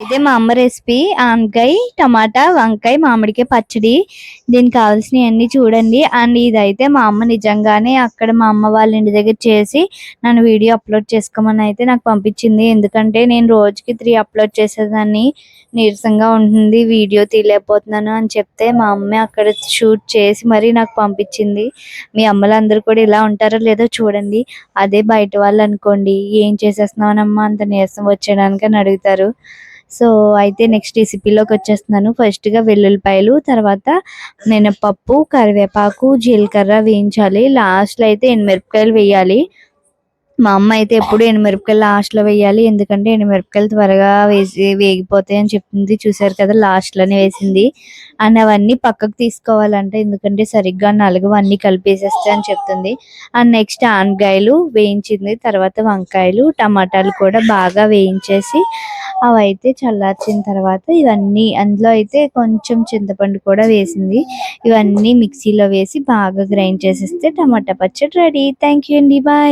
ఇదే మా అమ్మ రెసిపీ ఆనకాయ టమాటా వంకాయ మామిడికాయ పచ్చడి. దీనికి కావాల్సినవి అన్ని చూడండి. అండ్ ఇదైతే మా అమ్మ నిజంగానే అక్కడ మా అమ్మ వాళ్ళ ఇంటి దగ్గర చేసి నన్ను వీడియో అప్లోడ్ చేసుకోమని అయితే నాకు పంపించింది. ఎందుకంటే నేను రోజుకి త్రీ అప్లోడ్ చేసేదాన్ని. నీరసంగా ఉంటుంది. వీడియో తీయలేకపోతున్నాను అని చెప్తే మా అమ్మ అక్కడ షూట్ చేసి మరీ నాకు పంపించింది. మీ అమ్మలందరూ కూడా ఇలా ఉంటారో లేదో చూడండి. అదే బయట వాళ్ళు అనుకోండి. ఏం చేసేస్తున్నావనమ్మా? అంత నీరసం వచ్చేయడానికి అని అడుగుతారు. సో అయితే నెక్స్ట్ రెసిపీలోకి వచ్చేస్తున్నాను. ఫస్ట్గా వెల్లుల్లిపాయలు తర్వాత మినపప్పు కరివేపాకు జీలకర్ర వేయించాలి. లాస్ట్లో అయితే ఎండుమిరపకాయలు వేయాలి. మా అమ్మ అయితే ఎప్పుడు ఎండుమిరపకాయలు లాస్ట్లో వేయాలి. ఎందుకంటే ఎండుమిరపకాయలు త్వరగా వేసి వేగిపోతాయి అని చెప్తుంది చూసారు కదా లాస్ట్లోనే వేసింది. అండ్ అవన్నీ పక్కకు తీసుకోవాలంటే ఎందుకంటే సరిగ్గా నలుగు అన్ని అని చెప్తుంది. అండ్ నెక్స్ట్ ఆనగాయలు వేయించింది. తర్వాత వంకాయలు టమాటాలు కూడా బాగా వేయించేసి అవి అయితే చల్లార్చిన తర్వాత ఇవన్నీ అందులో అయితే కొంచెం చింతపండు కూడా వేసింది. ఇవన్నీ మిక్సీలో వేసి బాగా గ్రైండ్ చేసేస్తే టమాటా పచ్చడి రెడీ. థ్యాంక్ యూ అండి. బాయ్